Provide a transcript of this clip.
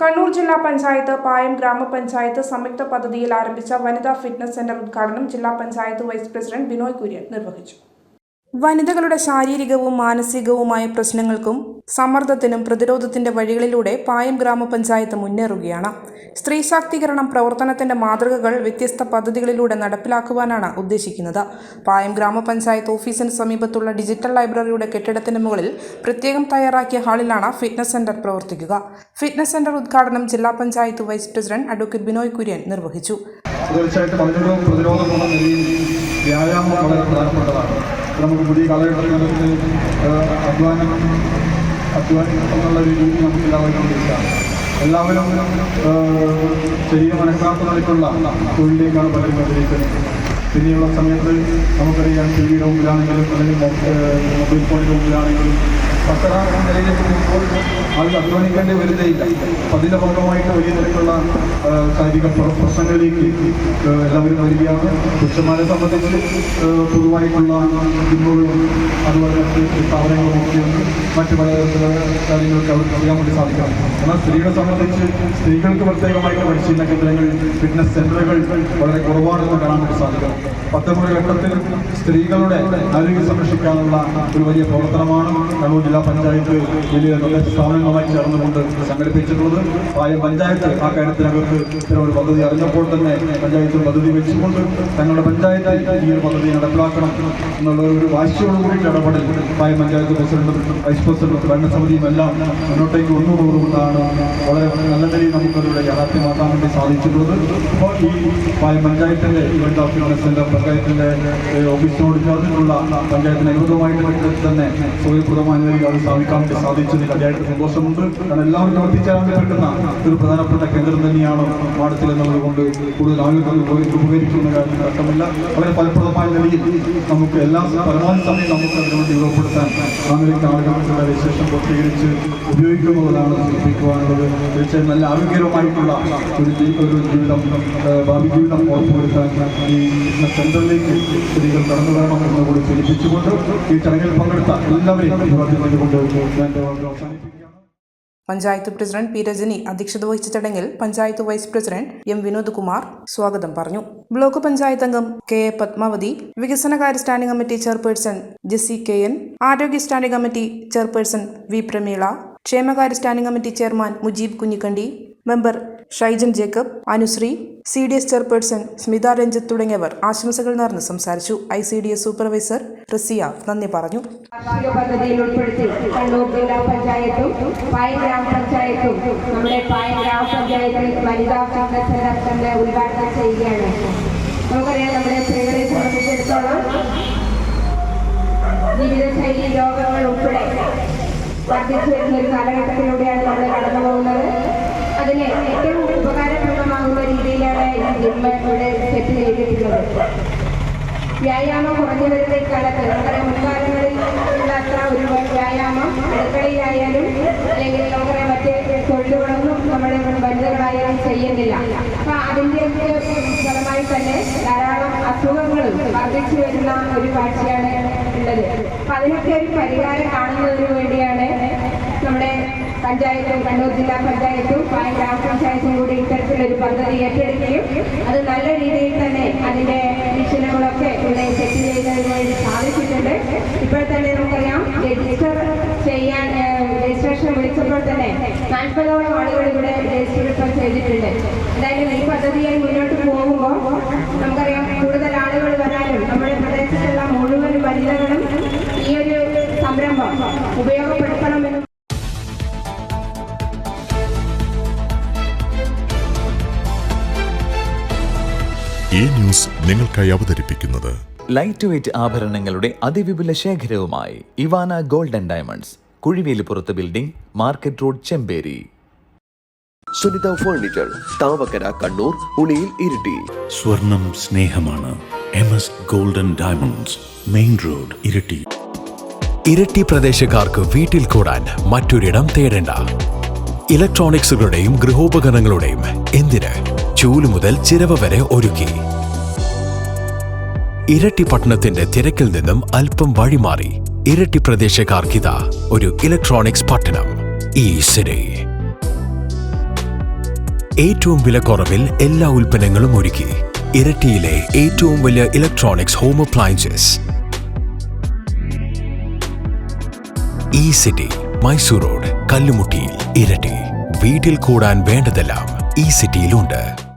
കണ്ണൂർ ജില്ലാ പഞ്ചായത്ത് പായം ഗ്രാമപഞ്ചായത്ത് സംയുക്ത പദ്ധതിയിൽ ആരംഭിച്ച വനിതാ ഫിറ്റ്നസ് സെന്റർ ഉദ്ഘാടനം ജില്ലാ പഞ്ചായത്ത് വൈസ് പ്രസിഡന്റ് ബിനോയ് കുര്യൻ നിർവഹിച്ചു. വനിതകളുടെ ശാരീരികവും മാനസികവുമായ പ്രശ്നങ്ങൾക്കും സമ്മർദ്ദത്തിനും പ്രതിരോധത്തിന്റെ വഴികളിലൂടെ പായം ഗ്രാമപഞ്ചായത്ത് മുന്നേറുകയാണ്. സ്ത്രീ ശാക്തീകരണം പ്രവർത്തനത്തിന്റെ മാതൃകകൾ വ്യത്യസ്ത പദ്ധതികളിലൂടെ നടപ്പിലാക്കുവാനാണ് ഉദ്ദേശിക്കുന്നത്. പായം ഗ്രാമപഞ്ചായത്ത് ഓഫീസിന് സമീപത്തുള്ള ഡിജിറ്റൽ ലൈബ്രറിയുടെ കെട്ടിടത്തിന് മുകളിൽ പ്രത്യേകം തയ്യാറാക്കിയ ഹാളിലാണ് ഫിറ്റ്നസ് സെന്റർ പ്രവർത്തിക്കുക. ഫിറ്റ്നസ് സെന്റർ ഉദ്ഘാടനം ജില്ലാ panchayat vice president advocate Binoy Kurian നിർവഹിച്ചു. തീർച്ചയായിട്ടും വ്യായാമം വളരെ പ്രധാനപ്പെട്ടതാണ്. നമുക്ക് പുതിയ കാലഘട്ടത്തിൽ അധ്വാനം അധ്വാനം എന്നുള്ള ഒരു രീതി നമുക്ക് എല്ലാവരും എല്ലാവരും ചെറിയ അനക്കാത്ത നിലയ്ക്കുള്ള തൊഴിലിലേക്കാണ് പലരും ആഗ്രഹിക്കുന്നത് പിന്നെയുള്ള സമയത്ത് നമുക്കറിയാം ടി വിയുടെ മുമ്പിലാണെങ്കിലും അല്ലെങ്കിൽ മൊബൈൽ ഫോണിന്റെ മുമ്പിലാണെങ്കിലും പത്തര നിലയിലെത്തുമ്പോൾ പോകുമ്പോൾ അധ്വാനിക്കേണ്ടി വരുന്നേയില്ല അപ്പം അതിന്റെ ഭാഗമായിട്ട് വലിയ നിലയ്ക്കുള്ള ശാരീരിക പ്രശ്നങ്ങളിലേക്ക് എല്ലാവരും വരികയാണ്. പുരുഷന്മാരെ സംബന്ധിച്ച് പൊതുവായിട്ടുള്ള ജിമ്മുകളും അതുപോലെ മറ്റ് സ്ഥാപനങ്ങളും മറ്റു പല കാര്യങ്ങൾക്ക് അവർക്ക് അറിയാൻ വേണ്ടി സാധിക്കണം. എന്നാൽ സ്ത്രീകളെ സംബന്ധിച്ച് സ്ത്രീകൾക്ക് പ്രത്യേകമായിട്ട് പരിശീലന കേന്ദ്രങ്ങൾ ഫിറ്റ്നസ് സെന്ററുകൾ വളരെ കുറവാണെന്ന് കാണാൻ വേണ്ടി സാധിക്കണം. പത്തൊമ്പത് ഘട്ടത്തിൽ സ്ത്രീകളുടെ ആരോഗ്യം സംരക്ഷിക്കാനുള്ള ഒരു വലിയ പ്രവർത്തനമാണ് കണ്ണൂർ ജില്ലാ പഞ്ചായത്ത് വലിയ സ്ഥാപനങ്ങളുമായി ചേർന്നുകൊണ്ട് സംഘടിപ്പിച്ചിട്ടുള്ളത്. പഞ്ചായത്ത് ആ കാര്യത്തിനകത്ത് ഇത്തരം ഒരു പദ്ധതി അറിഞ്ഞപ്പോൾ തന്നെ പഞ്ചായത്ത് പദ്ധതി വെച്ചുകൊണ്ട് തങ്ങളുടെ പഞ്ചായത്തായി ഈ ഒരു പദ്ധതി നടപ്പിലാക്കണം എന്നുള്ള ഒരു വാശിയോട് ഇടപെടൽ പായ പഞ്ചായത്ത് പ്രസിഡന്റും വൈസ് പ്രസിഡന്റും ഭരണസമിതിയും എല്ലാം മുന്നോട്ടേക്ക് വന്നുകൊണ്ടുകൊണ്ടാണ് വളരെ നല്ല നിലയിൽ നമുക്കതിലൂടെ യാഥാർത്ഥ്യമാക്കാൻ വേണ്ടി സാധിച്ചിട്ടുള്ളത്. അപ്പോൾ ഈ പായ പഞ്ചായത്തിന്റെ ഇവന്റ് ഓഫ് പഞ്ചായത്തിന്റെ ഏഹ്, ഓഫീസിനോട് ചേർന്നിട്ടുള്ള പഞ്ചായത്തിന് അനുഭവമായിട്ട് തന്നെ സൗകര്യപ്രദമായ നിലയിൽ അത് സ്ഥാപിക്കാൻ വേണ്ടി സാധിച്ചതിൽ അതിയായിട്ട് സന്തോഷമുണ്ട്. കാരണം എല്ലാവരും പ്രവർത്തിച്ചാൽ ഒരു പ്രധാനപ്പെട്ട കേന്ദ്രം തന്നെയാണ് പാടത്തിൽ എന്നുള്ളത് കൊണ്ട് കൂടുതൽ ആളുകൾ ഉപകരിക്കുന്ന അർത്ഥമില്ല. വളരെ ഫലപ്രദമായ നിലയിൽ നമുക്ക് എല്ലാ പരമാവധി സമയം നമുക്ക് അതിനുവേണ്ടി രൂപപ്പെടുത്താൻ ആളുകൾക്ക് ആളുകൾക്കുള്ള വിശേഷം പൂർത്തീകരിച്ച് ഉപയോഗിക്കുന്നുള്ളതാണ് സൂചിപ്പിക്കുവാനുള്ളത് തീർച്ചയായും നല്ല ആരോഗ്യകരമായിട്ടുള്ള ഒരു ഒരു ജീവിതം ഭാവി ജീവിതം ഉറപ്പുവരുത്താൻ ഈ സെന്ററിലേക്ക് സ്ത്രീകൾ കടന്നു വരണം എന്നുകൂടി സൂചിപ്പിച്ചുകൊണ്ട് ഈ ചടങ്ങിൽ പങ്കെടുത്ത എല്ലാവരെയും അഭിവാദ്യം ചെയ്തുകൊണ്ട് ഞാൻ അവസാനിപ്പിക്കുകയാണ് പഞ്ചായത്ത് പ്രസിഡന്റ് പി രജനി അധ്യക്ഷത വഹിച്ച ചടങ്ങിൽ panchayat vice president M Vinod Kumar സ്വാഗതം പറഞ്ഞു. ബ്ലോക്ക് പഞ്ചായത്ത് അംഗം കെ എ പത്മാവതി വികസനകാര്യ standing committee chairperson Jessy K N ആരോഗ്യ standing committee chairperson V Prameela ക്ഷേമകാര്യ standing committee chairman Mujeeb Kunhikandi member Shaijan Jacob Anusree C D S chairperson Smitha Ranjith തുടങ്ങിയവർ ആശംസകൾ നേർന്ന് സംസാരിച്ചു. I C D S supervisor Raziya നന്ദി പറഞ്ഞു. പഞ്ചായത്തും നമ്മുടെ ജീവിതശൈലി രോഗങ്ങൾ ഉൾപ്പെടെ വർദ്ധിച്ചു വരുന്ന ഒരു കാലഘട്ടത്തിലൂടെയാണ് നമ്മൾ കടന്നു പോകുന്നത് ഈ ഇവിടെ സെറ്റ് ചെയ്തിട്ടുള്ളത് വ്യായാമം കുറഞ്ഞു വരുന്ന നമ്മുടെ മുൻകാലങ്ങളിൽ ഇല്ലാത്ത ഒരു വ്യായാമം അടുക്കളയിലായാലും അല്ലെങ്കിൽ നമുക്കറിയാം മറ്റ് തൊഴിലുകളൊന്നും നമ്മുടെ വനിതകളായാലും ചെയ്യുന്നില്ല അപ്പൊ അതിന്റെയൊക്കെ ഫലമായി തന്നെ ധാരാളം അസുഖങ്ങളും വർദ്ധിച്ചു വരുന്ന ഒരു കാഴ്ചയാണ് ഉള്ളത്. അപ്പൊ അതിനൊക്കെ ഒരു പരിഹാരം കാണുന്നതിന് വേണ്ടിയാണ് നമ്മുടെ പഞ്ചായത്തും കണ്ണൂർ ജില്ലാ പഞ്ചായത്തും ഗ്രാമപഞ്ചായത്തും കൂടി ഇത്തരത്തിലൊരു പദ്ധതി ഏറ്റെടുക്കുകയും അത് നല്ല രീതിയിൽ തന്നെ അതിന്റെ വീക്ഷണങ്ങളൊക്കെ ഇവിടെ സെറ്റ് ചെയ്യുന്നതിന് വേണ്ടി സാധിച്ചിട്ടുണ്ട് ഇപ്പോൾ തന്നെ നമുക്കറിയാം രജിസ്റ്റർ ചെയ്യാൻ രജിസ്ട്രേഷൻ വിളിച്ചപ്പോൾ തന്നെ നാൽപ്പതോളം ആളുകൾ ഇവിടെ രജിസ്റ്റർ ചെയ്തിട്ടുണ്ട്. അതായത് ഈ പദ്ധതിയായി മുന്നോട്ട് പോകുമ്പോൾ നമുക്കറിയാം കൂടുതൽ ആളുകൾ ഈ ന്യൂസ് നിങ്ങൾക്കായി അവതരിപ്പിക്കുന്നത് ലൈറ്റ് വെയ്റ്റ് ആഭരണങ്ങളുടെ അതിവിപുല ശേഖരവുമായി Ivana Golden Diamonds Kuzhivelippurath building market road Chemperi. Sunitha furniture Thavakkara Kannur Uliyil Iritty. സ്വർണം സ്നേഹമാണ് M S Golden Diamonds main road Iritty. Iritty പ്രദേശക്കാർക്ക് വീട്ടിൽ കൂടാൻ മറ്റൊരിടം തേടേണ്ട. ഇലക്ട്രോണിക്സുകളുടെയും ഗൃഹോപകരണങ്ങളുടെയും എന്തിന്? ചൂൽ മുതൽ ചിരവ വരെ ഒരുക്കി. ഇരട്ടി പട്ടണത്തിന്റെ തിരക്കിൽ നിന്നും അല്പം വഴിമാറി ഇരട്ടി പ്രദേശക്കാർക്കിത ഒരു ഇലക്ട്രോണിക്സ് പട്ടണം ഈ സിനി ഏറ്റവും വിലക്കുറവിൽ എല്ലാ ഉൽപ്പന്നങ്ങളും ഒരുക്കി ഇരട്ടിയിലെ ഏറ്റവും വലിയ electronics home appliances. E City Mysore road കല്ലുമുട്ടിയിൽ ഇരട്ടി. വീട്ടിൽ കൂടാൻ വേണ്ടതെല്ലാം ഈ സിറ്റിയിലുണ്ട്